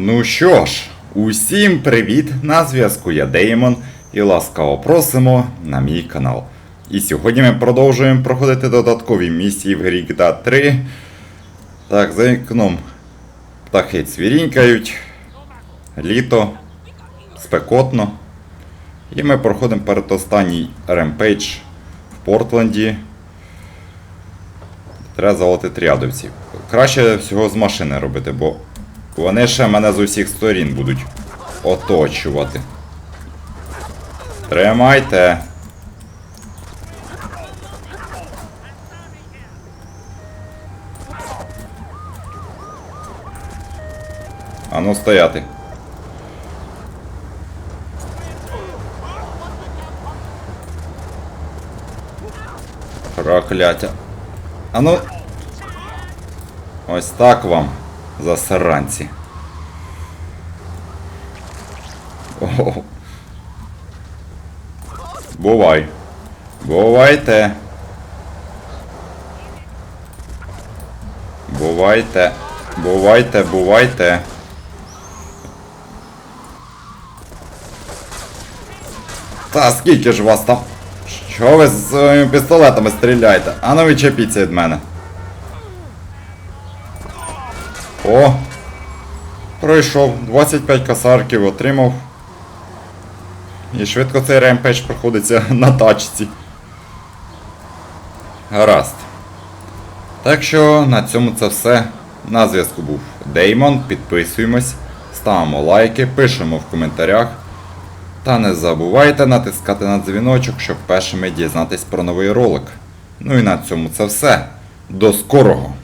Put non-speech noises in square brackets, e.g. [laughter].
Ну що ж, усім привіт! На зв'язку я Деймон і ласкаво просимо на мій канал. І сьогодні ми продовжуємо проходити додаткові місії в грі GTA 3. Так, за вікном птахи цвірінькають, літо, спекотно. І ми проходимо передостанній ремпейдж в Портленді. Треба завалити трядовців. Краще всього з машини робити, бо вони ще мене з усіх сторін будуть оточувати. Тримайте. Ану стояти. Прокляття. Ану. Ось так вам, засранці. О. Бувай. Бувайте. Бувайте. Бувайте, бувайте. Та скільки ж вас там? Що ви з своїми пістолетами стріляєте? А ну відчепіться від мене. О! Пройшов. 25 косарків отримав. І швидко цей ремпедж проходиться [laughs] на тачці. Гаразд. Так що на цьому це все. На зв'язку був Деймон. Підписуємось, ставимо лайки, пишемо в коментарях. Та не забувайте натискати на дзвіночок, щоб першими дізнатись про новий ролик. Ну і на цьому це все. До скорого!